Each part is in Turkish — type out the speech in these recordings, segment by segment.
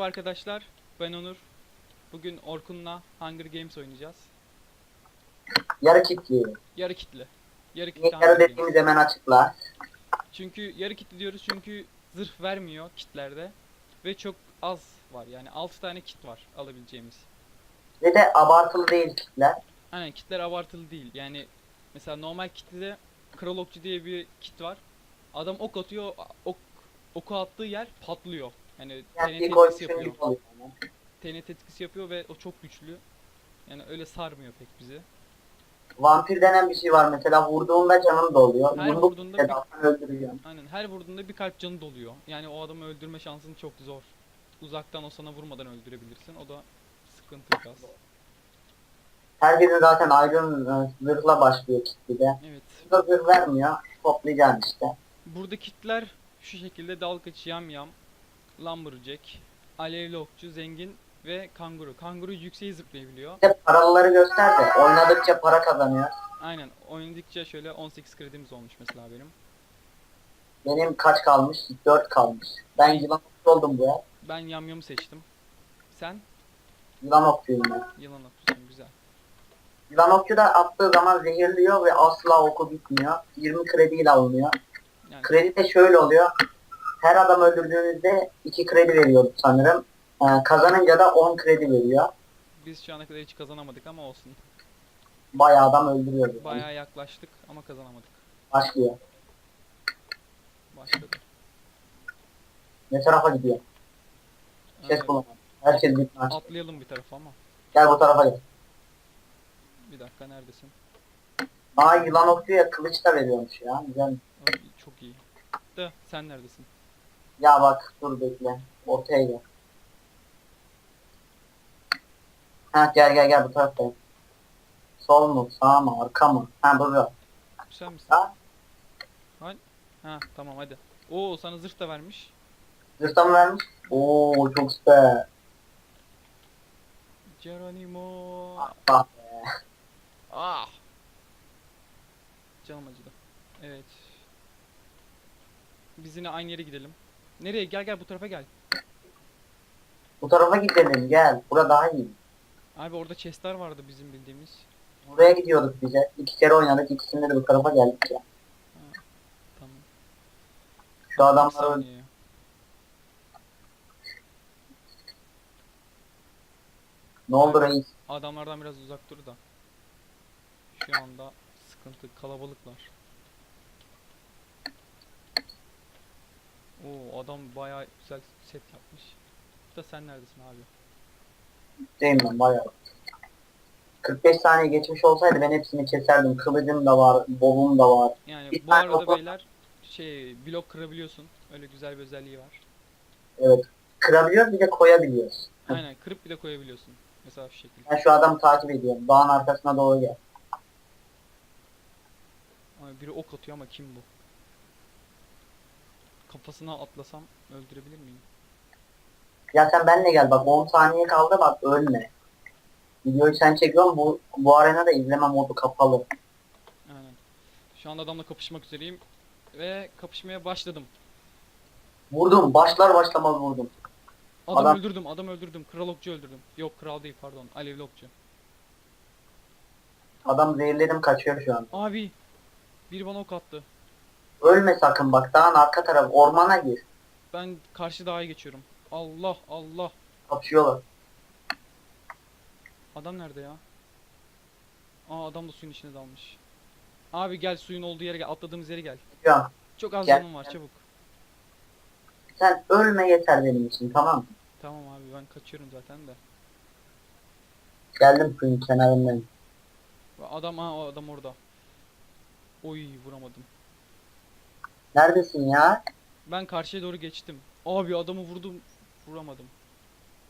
Merhaba arkadaşlar, ben Onur. Bugün Orkun'la Hunger Games oynayacağız. Yarı kitli. Yarı kitli. Yarı kitli Hunger yarı Games. dediğimiz hemen açıkla. Çünkü yarı kitli diyoruz çünkü zırh vermiyor kitlerde. Ve çok az var yani 6 tane kit var alabileceğimiz. Ve de abartılı değil kitler. Aynen kitler abartılı değil. Yani mesela normal kitlide Kral Okçu diye bir kit var. Adam ok atıyor, ok oku attığı yer patlıyor. Yani TNT etkisi yapıyor. TNT etkisi yapıyor ve o çok güçlü. Yani öyle sarmıyor pek bizi. Vampir denen bir şey var mesela vurduğunda canın doluyor. Her Yumruk vurduğunda bir- öldürüyor. Aynen her vurduğunda bir kalp canı doluyor. Yani o adamı öldürme şansın çok zor. Uzaktan o sana vurmadan öldürebilirsin. O da sıkıntı biraz. Herkesin zaten ayrı e, zırhla başlıyor kitlide. Evet. Burada zırh vermiyor. Toplayacaksın işte. Burada kitler şu şekilde dalgıç, yamyam, lumberjack, alevli okçu, zengin ve kanguru. Kanguru yükseği zıplayabiliyor. Bir de paralıları göster de oynadıkça para kazanıyor. Aynen oynadıkça şöyle 18 kredimiz olmuş mesela benim. Benim kaç kalmış? 4 kalmış. Ben yılan oldum bu ya. Ben yamyamı seçtim. Sen? Yılan okçuyum ben. Yılan okçusun güzel. Yılan okçu da attığı zaman zehirliyor ve asla oku bitmiyor. 20 krediyle alınıyor. Yani Kredi de şöyle oluyor. Her adam öldürdüğünüzde 2 kredi veriyordu sanırım. Ee, kazanınca da 10 kredi veriyor. biz şu ana kadar hiç kazanamadık ama olsun. Bayağı adam öldürüyordu. Bayağı yaklaştık ama kazanamadık. Başlıyor. Başladı. Ne tarafa gidiyor? Ses Ee, bulamadım. Herkes aç. atlayalım bir tarafa ama. Gel bu tarafa gel. Bir dakika neredesin? Aa yılan okçuya kılıç da veriyormuş ya. Güzel. Ay, çok iyi. Da sen neredesin? Ya bak dur bekle. Ortaya gel. Ha gel gel gel bu tarafa. gel. Sol mu sağ mı arka mı? Ha burada. Sen misin? Ha? Ha tamam hadi. Oo sana zırh da vermiş. Zırhta mı vermiş? Oo çok süper. Geronimo. Bak Ah. Canım acıdı. Evet. Biz yine aynı yere gidelim. Nereye? Gel gel bu tarafa gel. bu tarafa gidelim gel. Bura daha iyi. Abi orada chestler vardı bizim bildiğimiz. Buraya gidiyorduk bize. İki kere oynadık. ikisinde de bu tarafa geldik ya. Tamam. Şu Bir adamları öl- saniye. ne oldu reis? Adamlardan biraz uzak dur da. Şu anda sıkıntı kalabalıklar. Oo adam bayağı güzel set yapmış. Da sen neredesin abi? Değil mi? Bayağı. 45 saniye geçmiş olsaydı ben hepsini keserdim. Kılıcım da var, bobum da var. Yani Bir bu tane arada oku- beyler şey blok kırabiliyorsun. Öyle güzel bir özelliği var. Evet. Kırabiliyoruz bir de koyabiliyoruz. Aynen kırıp bir de koyabiliyorsun. Mesela şu şekilde. Ben şu adamı takip ediyorum. Dağın arkasına doğru gel. Ay, biri ok atıyor ama kim bu? Kafasına atlasam öldürebilir miyim? Ya sen benle gel bak 10 saniye kaldı bak ölme. Videoyu sen çekiyorsun bu, bu arenada izleme modu kapalı. Aynen. Şu an adamla kapışmak üzereyim. Ve kapışmaya başladım. Vurdum başlar başlamaz vurdum. Adam, Adam- öldürdüm, adam öldürdüm. Kral okçu öldürdüm. Yok kral değil pardon. Alevli okçu. Adam zehirledim kaçıyor şu an. Abi. Biri bana ok attı. Ölme sakın bak dağın arka tarafı ormana gir. Ben karşı dağa geçiyorum. Allah Allah. Kapışıyorlar. Adam nerede ya? Aa adam da suyun içine dalmış. Abi gel suyun olduğu yere gel. Atladığımız yere gel. An. Çok az Gel, canım var çabuk. Sen ölme yeter benim için tamam mı? Tamam abi ben kaçıyorum zaten de. Geldim suyun kenarındayım. Adam ha o adam orada. Oy vuramadım. Neredesin ya? Ben karşıya doğru geçtim. Abi adamı vurdum. Vuramadım.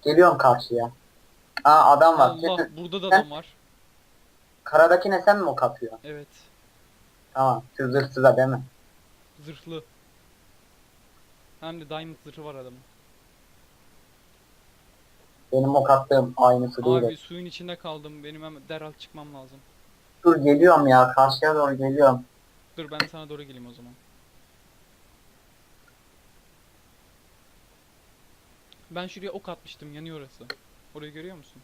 Geliyorum karşıya. Aa adam var. Allah burada da Sen- adam var. Karadaki ne sen mi ok atıyor? Evet. Tamam. Şu zırhsıza değil mi? Zırhlı. Hem de diamond zırhı var adamın. Benim ok attığım aynısı değil. Abi suyun içinde kaldım. Benim hemen derhal çıkmam lazım. Dur geliyorum ya. Karşıya doğru geliyorum. Dur ben sana doğru geleyim o zaman. Ben şuraya ok atmıştım yanıyor orası. Orayı görüyor musun?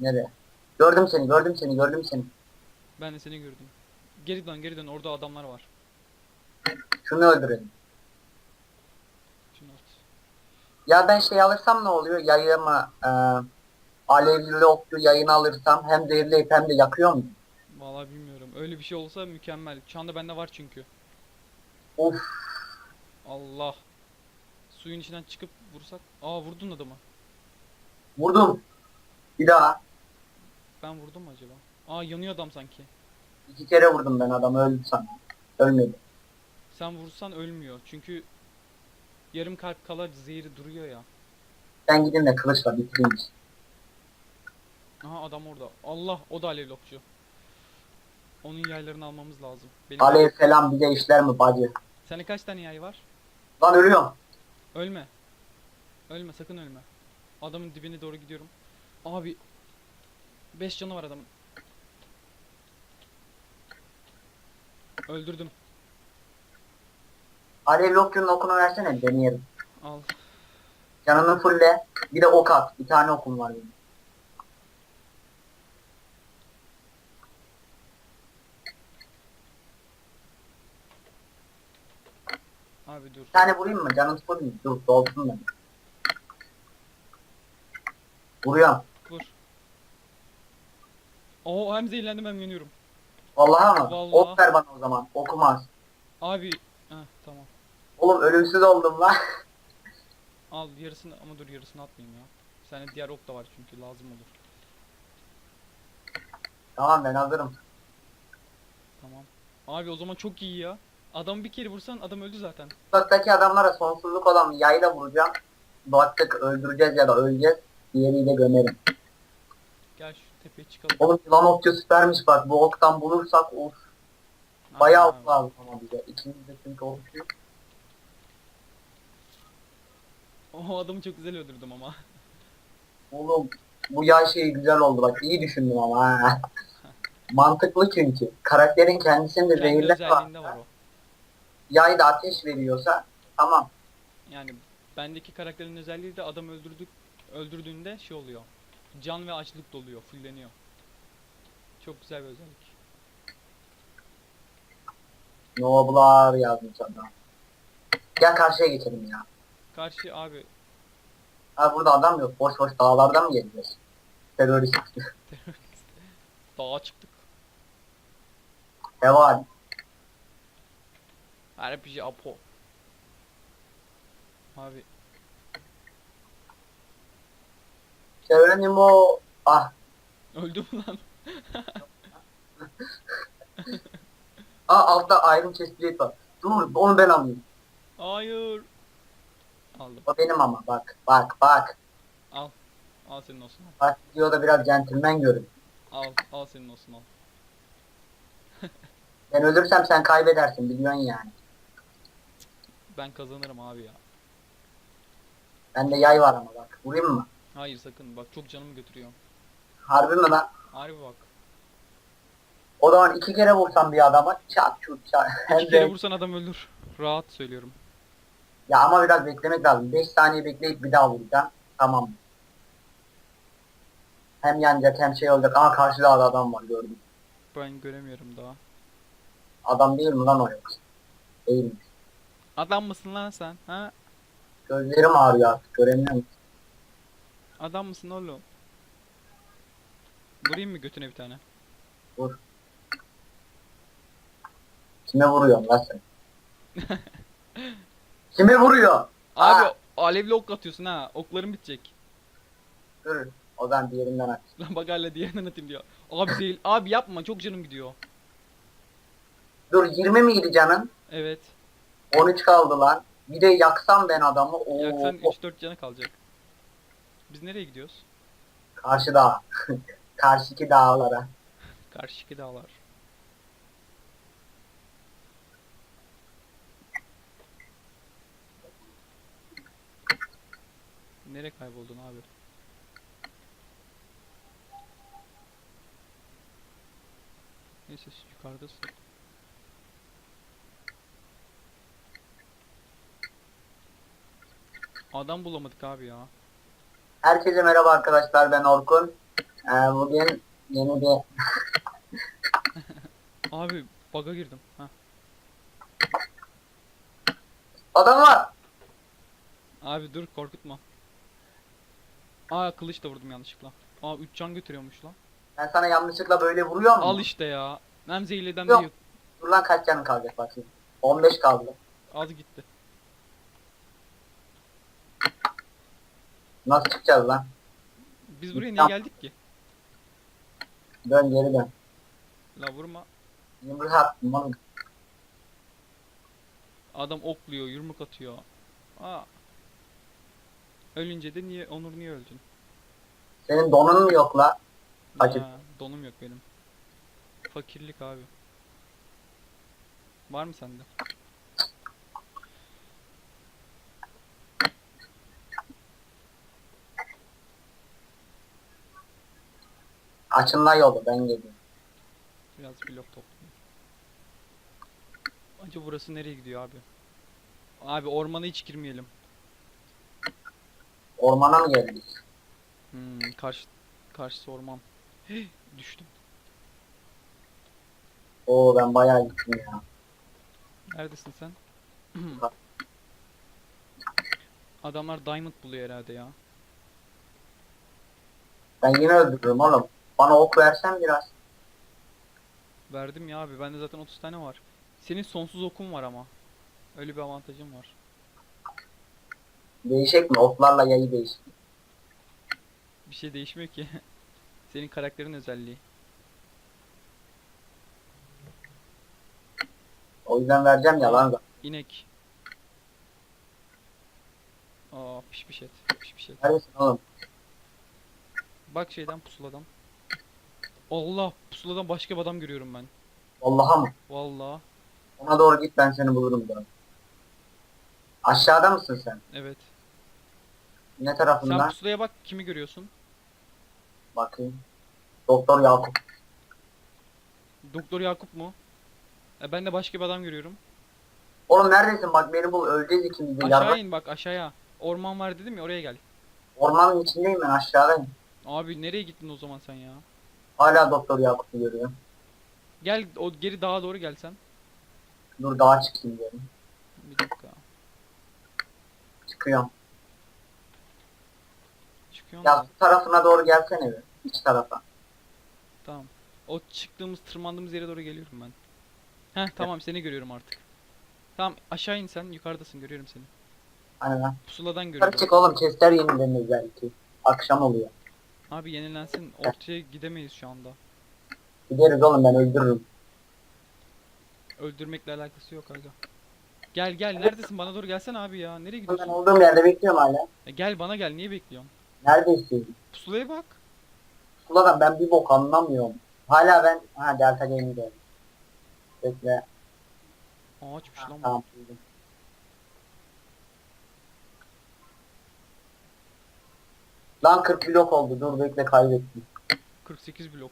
Nereye? Gördüm seni, gördüm seni, gördüm seni. Ben de seni gördüm. Geri dön geri dön orada adamlar var. Şunu öldürelim. Şunu at. Ya ben şey alırsam ne oluyor? Yayı mı? E, alevli oklu yayını alırsam hem zehirleyip hem de yakıyor mu? Vallahi bilmiyorum. Öyle bir şey olsa mükemmel. Şu anda bende var çünkü. Of. Allah. Suyun içinden çıkıp vursak. Aa vurdun adamı. Vurdum. Bir daha. Ben vurdum mu acaba? Aa yanıyor adam sanki. İki kere vurdum ben adamı öldü sandım. Ölmedi. Sen vursan ölmüyor. Çünkü yarım kalp kala zehri duruyor ya. Sen gidin de kılıçla bitireyim. işi. Aha adam orada. Allah o da alevli okçu. Onun yaylarını almamız lazım. Benim Alev selam bize işler mi bacı? Senin kaç tane yay var? Lan ölüyorum. Ölme. Ölme sakın ölme. Adamın dibine doğru gidiyorum. Abi 5 canı var adamın. Öldürdüm. Alevli okçunun okunu versene deneyelim. Al. Canını fulle. Bir de ok at. Bir tane okum var benim. Abi dur. Bir tane vurayım mı? Full mü? Dur dolsun da. Vuruyorum. Vur. Oo hem zehirlendim hem yanıyorum. Vallahi mı? Vallahi. Ok ver bana o zaman. Okumaz. Abi. Heh tamam. Oğlum ölümsüz oldum lan. Al yarısını ama dur yarısını atmayayım ya. Sende diğer ok da var çünkü lazım olur. tamam ben hazırım. Tamam. Abi o zaman çok iyi ya. Adamı bir kere vursan adam öldü zaten. Uzaktaki adamlara sonsuzluk olan yayla vuracağım. Baktık öldüreceğiz ya da öleceğiz. Diğeriyle gömerim. Gel şu tepeye çıkalım. Oğlum lan okçu süpermiş bak. Bu oktan bulursak of. Bayağı ok abi. lazım ama bize. İkimiz de çünkü okçu. O adamı çok güzel öldürdüm ama. Oğlum bu yay şeyi güzel oldu bak. iyi düşündüm ama ha. Mantıklı çünkü. Karakterin kendisinde Kendi zehirler özelliğinde var var. o. Yay da ateş veriyorsa tamam. Yani bendeki karakterin özelliği de adam öldürdük öldürdüğünde şey oluyor. Can ve açlık doluyor, fulleniyor. Çok güzel bir özellik. Noblar yazmış adam. Gel karşıya geçelim ya. Karşı abi Ha burada adam yok. Boş boş dağlardan mı geleceğiz? Terörist. dağa çıktık. Heval. RPG Apo. Abi Geronimo. Ah. öldüm lan. Aa altta Iron Chest Plate var. Dur onu ben alayım. Hayır. Aldım. O benim ama bak. Bak bak. Al. Al senin olsun. al. Bak videoda biraz centilmen görün. Al. Al senin olsun al. Ben ölürsem sen kaybedersin biliyorsun yani. Ben kazanırım abi ya. Bende yay var ama bak. Vurayım mı? Hayır sakın bak çok canımı götürüyor. Harbi mi lan? Harbi bak. O zaman iki kere vursam bir adama çat çut çat. İki kere vursan adam ölür. Rahat söylüyorum. Ya ama biraz beklemek lazım. 5 saniye bekleyip bir daha vuracağım. Tamam. Hem yanacak hem şey olacak. Ama karşıda da adam var gördüm. Ben göremiyorum daha. Adam değil mi lan o yoksa? Değilmiş. Adam mısın lan sen? Ha? Gözlerim ağrıyor artık göremiyorum. Adam mısın oğlum? Vurayım mı götüne bir tane? Kime vuruyorsun lan sen? Kime vuruyor? Abi Aa! alevli ok atıyorsun ha. Okların bitecek. Dur. O zaman diğerinden aç. Lan bak hala diğerinden atayım diyor. Abi değil. Abi yapma çok canım gidiyor. Dur 20 miydi canın? Evet. 13 kaldı lan. Bir de yaksam ben adamı. Oo, Yaksan 3-4 canı kalacak. Biz nereye gidiyoruz? Karşı dağ. Karşıki dağlara. Karşıki dağlar. Nereye kayboldun abi? Neyse yukarıdasın. Adam bulamadık abi ya. Herkese merhaba arkadaşlar ben Orkun. Ee, bugün yeni bir Abi bug'a girdim. Ha. adam var. Abi dur korkutma. Aa kılıç da vurdum yanlışlıkla. Aa 3 can götürüyormuş lan. Ben sana yanlışlıkla böyle vuruyor mu? Al işte ya. Hem zehirleden Yok. değil. Dur lan kaç canın kalacak bakayım. 15 kaldı. Az gitti. Nasıl çıkacağız lan? Biz buraya niye geldik ki? Dön geri dön. La vurma. Yumruk attım oğlum. Adam okluyor, yumruk atıyor. Aa. Ölünce de niye Onur niye öldün? Senin donun mu yok la? Fakir. Donum yok benim. Fakirlik abi. Var mı sende? Açın la yolu ben geliyorum. Biraz blok toplayayım. Acaba burası nereye gidiyor abi? Abi ormana hiç girmeyelim. Ormana mı geldik? Hmm, karşı karşısı orman. Heh, düştüm. Oo ben bayağı gittim ya. Neredesin sen? Adamlar diamond buluyor herhalde ya. Ben yine öldürürüm oğlum. Bana ok versen biraz. Verdim ya abi. Bende zaten 30 tane var. Senin sonsuz okun var ama. Öyle bir avantajın var. Değişik mi? Oklarla yayı değişik. Bir şey değişmiyor ki. Senin karakterin özelliği. O yüzden vereceğim ya lan. İnek. Aa piş piş et. Piş piş et. Neredesin oğlum? Bak şeyden pusuladan. Allah pusuladan başka bir adam görüyorum ben. Allah'a mı? Vallahi. Ona doğru git ben seni bulurum diyorum. Aşağıda mısın sen? Evet. Ne Sen tarafından? pusulaya bak kimi görüyorsun? Bakayım. Doktor Yakup. Doktor Yakup mu? E, ben de başka bir adam görüyorum. Oğlum neredesin? Bak beni bul. Öleceğiz ikimiz de. Aşağı Yardım. in bak aşağıya. Orman var dedim ya oraya gel. Ormanın içindeyim ben aşağıdayım. Abi nereye gittin o zaman sen ya? Hala Doktor Yakup'u görüyorum. Gel o geri dağa doğru gelsen. Dur dağa çıkayım diyorum. Bir dakika. Çıkıyorum. Çıkıyor Ya mu? su tarafına doğru gelsene bir. İç tarafa. Tamam. O çıktığımız tırmandığımız yere doğru geliyorum ben. Heh tamam seni görüyorum artık. Tamam aşağı in sen yukarıdasın görüyorum seni. Lan. Pusuladan Yukarı görüyorum. çık oğlum. Chester yenilenir belki. Akşam oluyor. Abi yenilensin ortaya gidemeyiz şu anda. Gideriz oğlum ben öldürürüm. Öldürmekle alakası yok aga. Gel gel neredesin bana doğru gelsene abi ya. Nereye Ben gidiyorsun? olduğum yerde bekliyorum hala. E, gel bana gel niye bekliyorsun? Nerede istiyorsun? Pusulaya bak. Suladan ben bir bok anlamıyorum. Hala ben... Ha Delta Game'i geldim. Bekle. Ağaçmış Ha, lan bu. tamam. buldum. Lan 40 blok oldu. Dur bekle kaybettim. 48 blok.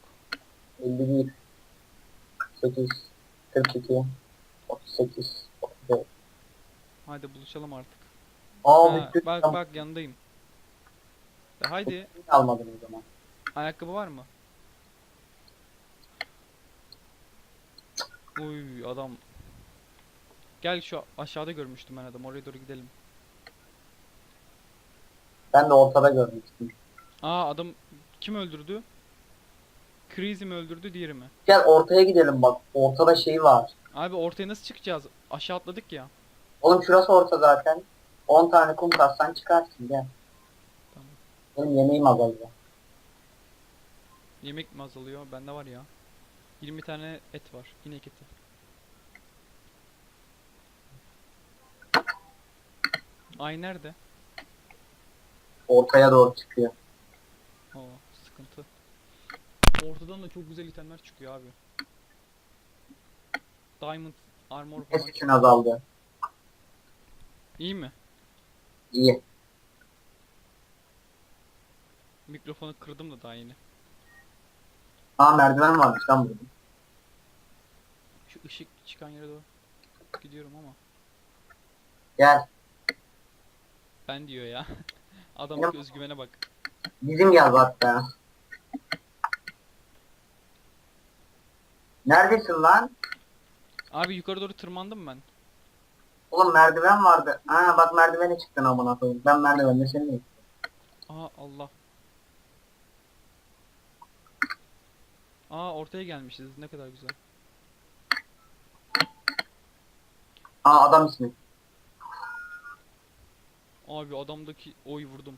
51 48 42 38 34 Hadi buluşalım artık. Aa Ha, bitti. bak bak yanındayım. De haydi Almadım o zaman. ayakkabı var mı? Uy adam. Gel şu aşağıda görmüştüm ben adam. Oraya doğru gidelim. Ben de ortada görmüştüm. Aa adam kim öldürdü? Crazy mi öldürdü diğeri mi? Gel ortaya gidelim bak. Ortada şey var. Abi ortaya nasıl çıkacağız? Aşağı atladık ya. Oğlum şurası orta zaten. 10 tane kum kassan çıkarsın gel. Tamam. Benim yemeğim azalıyor. Yemek mi azalıyor? Bende var ya. 20 tane et var. İnek eti. Ay nerede? Ortaya doğru çıkıyor. Oo sıkıntı. Ortadan da çok güzel itemler çıkıyor abi. Diamond armor Ses falan. için azaldı. İyi mi? İyi. Mikrofonu kırdım da daha yeni. Aa merdiven varmış lan burada. Şu ışık çıkan yere doğru gidiyorum ama. Gel. Ben diyor ya. Adam Benim- özgüvene bak. Bizim geldi hatta. Neredesin lan? Abi yukarı doğru tırmandım ben. Oğlum merdiven vardı. Ha bak merdivene çıktın amına koyayım. Ben merdivende seni Aa Allah. Aa ortaya gelmişiz. Ne kadar güzel. Aa adam ismi. Abi adamdaki oy vurdum.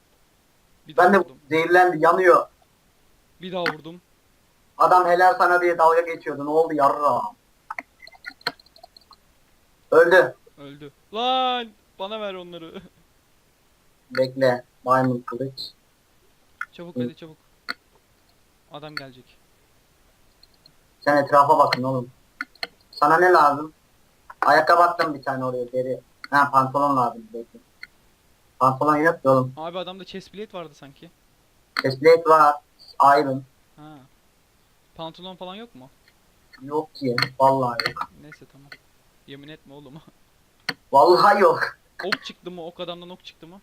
Bir Ben de vurdum. zehirlendi yanıyor. Bir daha vurdum. Adam helal sana diye dalga geçiyordu. Ne oldu yarra? Öldü. Öldü. Lan bana ver onları. Bekle. Maymun kılıç. çabuk Hı. hadi çabuk. Adam gelecek. Sen etrafa bakın oğlum. Sana ne lazım? Ayakkabı attım bir tane oraya deri. Ha pantolon lazım bekle. Pantolon yok ki oğlum. Abi adamda chest plate vardı sanki. Chestplate var. Iron. Ha. Pantolon falan yok mu? Yok ki. Vallahi yok. Neyse tamam. Yemin etme oğlum. Vallahi yok. ok çıktı mı? Ok adamdan ok çıktı mı?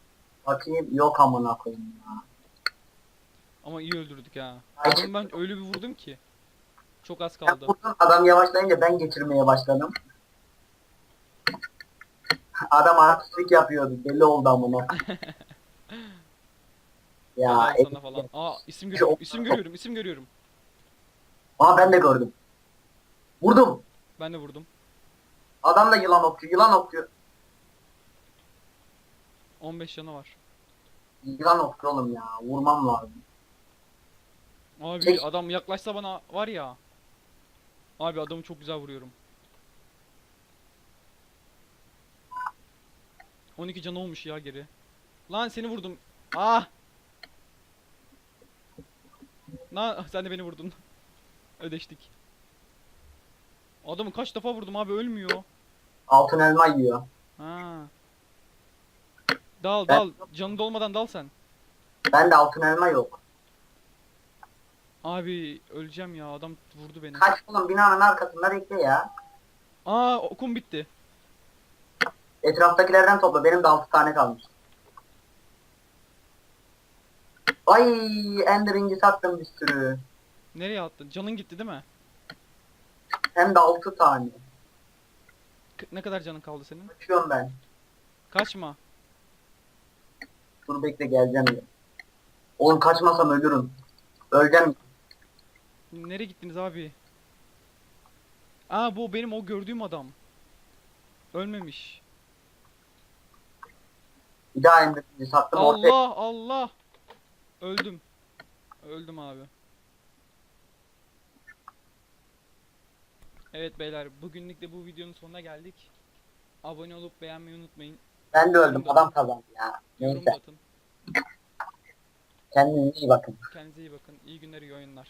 Bakayım yok amına koyayım ya. Ama iyi öldürdük ha. Adamı ben öyle bir vurdum ki. Çok az kaldı. vurdum, adam yavaşlayınca ben geçirmeye başladım. Adam artistlik yapıyordu. Belli oldu amına. ya e- falan. Aa isim görüyorum. isim görüyorum. isim görüyorum. Aa ben de gördüm. Vurdum. Ben de vurdum. Adam da yılan okuyor. Yılan okuyor. 15 canı var. Yılan okuyor oğlum ya. Vurmam lazım. Abi Çek. adam yaklaşsa bana var ya. Abi adamı çok güzel vuruyorum. 12 canı olmuş ya geri. Lan seni vurdum. Ah! Lan sen de beni vurdun. Ödeştik. Adamı kaç defa vurdum abi ölmüyor. Altın elma yiyor. Ha. Dal Ben- dal. Canı dolmadan dal sen. Ben de altın elma yok. Abi öleceğim ya adam vurdu beni. Kaç oğlum binanın arkasında bekle ya. Aa okum bitti. Etraftakilerden topla. Benim de 6 tane kalmış. Ay Ender incisi attım bir sürü. Nereye attın? Canın gitti değil mi? Hem de 6 tane. K- ne kadar canın kaldı senin? Kaçıyorum ben. Kaçma. Dur bekle geleceğim ya. Oğlum kaçmasam ölürüm. Öleceğim. Nereye gittiniz abi? Aa bu benim o gördüğüm adam. Ölmemiş. Bir daha Ender incisi attım ortaya. Allah Allah. Öldüm. Öldüm abi. Evet beyler bugünlük de bu videonun sonuna geldik. Abone olup beğenmeyi unutmayın. Ben de öldüm. Adam kazandı ya. Yorum Neyse. atın. Kendinize iyi bakın. Kendinize iyi bakın. İyi günler, iyi oyunlar.